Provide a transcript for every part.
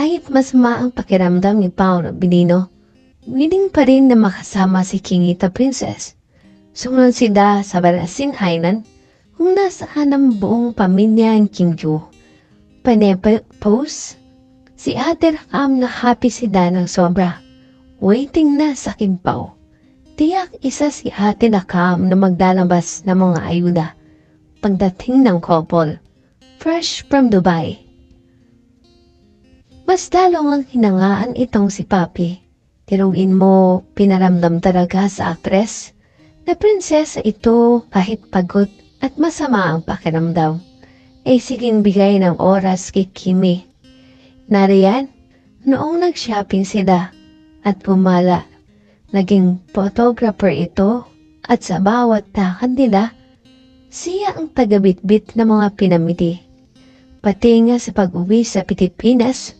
Kahit masama ang pakiramdam ni Paolo Benino, willing pa rin na makasama si Kingita Princess. Sumunod sila sa Barasin Island kung nasaan ang buong pamilya ng Kim Joo. Panepos, si Ate Rakam na happy sila ng sobra. Waiting na sa Kimpaw. Tiyak isa si Ate Nakam na maglalabas ng mga ayuda pagdating ng couple. Fresh from Dubai. Mas lalo ang hinangaan itong si Papi. Tiruin mo, pinaramdam talaga sa aktres na prinsesa ito kahit pagod at masama ang pakiramdam. Ay siging bigay ng oras kay Kimi. Nariyan, noong nag-shopping sila at pumala, naging photographer ito at sa bawat takad nila, siya ang tagabitbit ng mga pinamiti. Pati nga sa pag-uwi sa Pilipinas,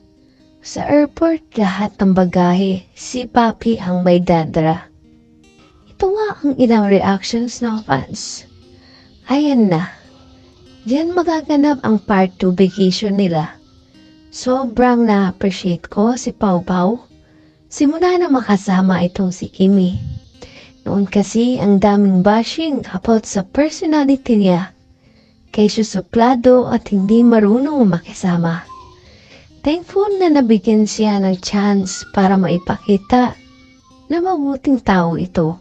sa airport lahat ng bagahe, si Papi ang may dadara. Ito nga ang ilang reactions ng fans. Ayan na. Diyan magaganap ang part 2 vacation nila. Sobrang na-appreciate ko si Pau Pau. Simula na makasama itong si Kimi. Noon kasi ang daming bashing about sa personality niya. Kaysa suplado at hindi marunong makisama. Thankful na nabigyan siya ng chance para maipakita na mabuting tao ito.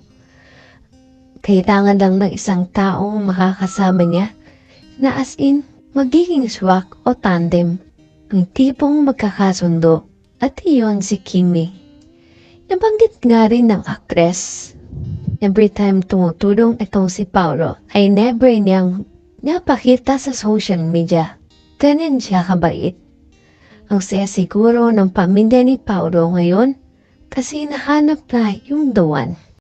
Kailangan lang ng isang taong makakasama niya na as in magiging swak o tandem. Ang tipong magkakasundo at iyon si Kimi. Nabanggit nga rin ng actress. Every time tumutulong itong si Paolo ay never niyang napakita sa social media. Ganyan siya kabait. Ang saya siguro ng pamilya ni Paolo ngayon kasi nahanap na yung the one.